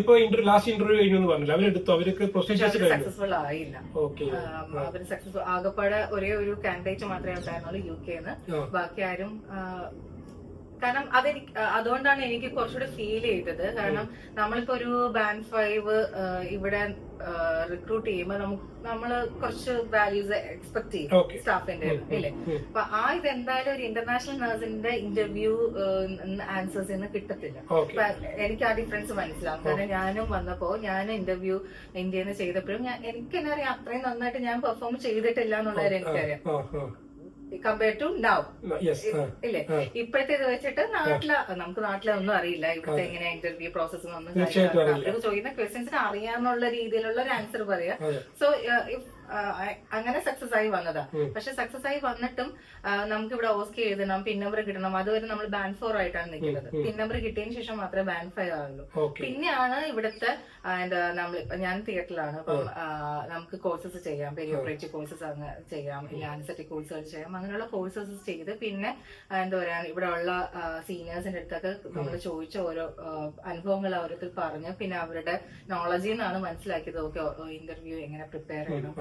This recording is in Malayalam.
ഇപ്പൊ ഇന്റർവ്യൂ ലാസ്റ്റ് ഇന്റർവ്യൂ കഴിഞ്ഞു എന്ന് പറഞ്ഞില്ല? അവരെടുത്തു. അവർക്ക് പ്രൊസീജിയേഴ്സ് സക്സസ്ഫുൾ ആയില്ല. ഓക്കെ അവർ സക്സസ്ഫുൾ ആകപ്പാടെ ഒരേ ഒരു കാൻഡിഡേറ്റ് മാത്രമേ ഉണ്ടായിരുന്നുള്ളൂ യു കെന്ന് ബാക്കി ആരും കാരണം അതെനിക്ക് അതുകൊണ്ടാണ് എനിക്ക് കുറച്ചുകൂടെ ഫീൽ ചെയ്തത്. കാരണം നമ്മളിപ്പോ ഒരു ബാൻഡ് ഫൈവ് ഇവിടെ റിക്രൂട്ട് ചെയ്യുമ്പോൾ നമുക്ക് നമ്മൾ കുറച്ച് വാല്യൂസ് എക്സ്പെക്ട് ചെയ്യും. സ്റ്റാഫിന്റെ ഇല്ലേ. അപ്പൊ ആ ഇത് എന്തായാലും ഒരു ഇന്റർനാഷണൽ നഴ്സിന്റെ ഇന്റർവ്യൂ ആൻസേഴ്സ് ഇന്ന് കിട്ടത്തില്ല. എനിക്ക് ആ ഡിഫറൻസ് മനസ്സിലാവും. കാരണം ഞാനും വന്നപ്പോ ഞാൻ ഇന്റർവ്യൂ ഇന്ത്യയിൽ നിന്ന് ചെയ്തപ്പോഴും എനിക്ക് എന്നറിയാം അത്രയും നന്നായിട്ട് ഞാൻ പെർഫോം ചെയ്തിട്ടില്ല എന്നുള്ളവരെ എനിക്കറിയാം. കമ്പയർ ടു യെസ് ഇല്ലേ? ആ. ഇപ്പോഴത്തെ ഇത് വെച്ചിട്ട് നാട്ടിലെ നമുക്ക് നാട്ടിലെ ഒന്നും അറിയില്ല. ഇവിടുത്തെ എങ്ങനെ ഇന്റർവ്യൂ പ്രോസസ് ഒന്നും ചോദിക്കുന്ന ക്വസ്റ്റ്യൻസിന് അറിയാന്നുള്ള രീതിയിലുള്ള ഒരു ആൻസർ പറയാ. സോ അങ്ങനെ സക്സസ് ആയി വന്നതാ. പക്ഷെ സക്സസ് ആയി വന്നിട്ടും നമുക്ക് ഇവിടെ ഓസ്കി എഴുതണം പിൻ നമ്പർ കിട്ടണം അതുവരെ നമ്മൾ ബാൻഡ് ഫോർ ആയിട്ടാണ് നിൽക്കുന്നത്. പിൻ നമ്പർ കിട്ടിയതിന് ശേഷം മാത്രമേ ബാൻഡ് ഫൈവ് ആവുള്ളൂ. പിന്നെയാണ് ഇവിടുത്തെ എന്താ നമ്മൾ ഞാൻ തിയേറ്ററിലാണ് അപ്പം നമുക്ക് കോഴ്സസ് ചെയ്യാം. പെരിയോപ്പറേറ്റീവ് കോഴ്സസ് അങ്ങ് ചെയ്യാം. ഇല്ല ആൻസറ്റി കോഴ്സുകൾ ചെയ്യാം. അങ്ങനെയുള്ള കോഴ്സസ് ചെയ്ത് പിന്നെ എന്താ പറയാ ഇവിടെ ഉള്ള സീനിയേഴ്സിന്റെ അടുത്തൊക്കെ നമ്മൾ ചോദിച്ച ഓരോ അനുഭവങ്ങൾ അവരത്തിൽ പറഞ്ഞു. പിന്നെ അവരുടെ നോളജിൽ നിന്നാണ് മനസ്സിലാക്കിയത്. ഓക്കെ ഇന്റർവ്യൂ എങ്ങനെ പ്രിപ്പയർ ചെയ്യണം.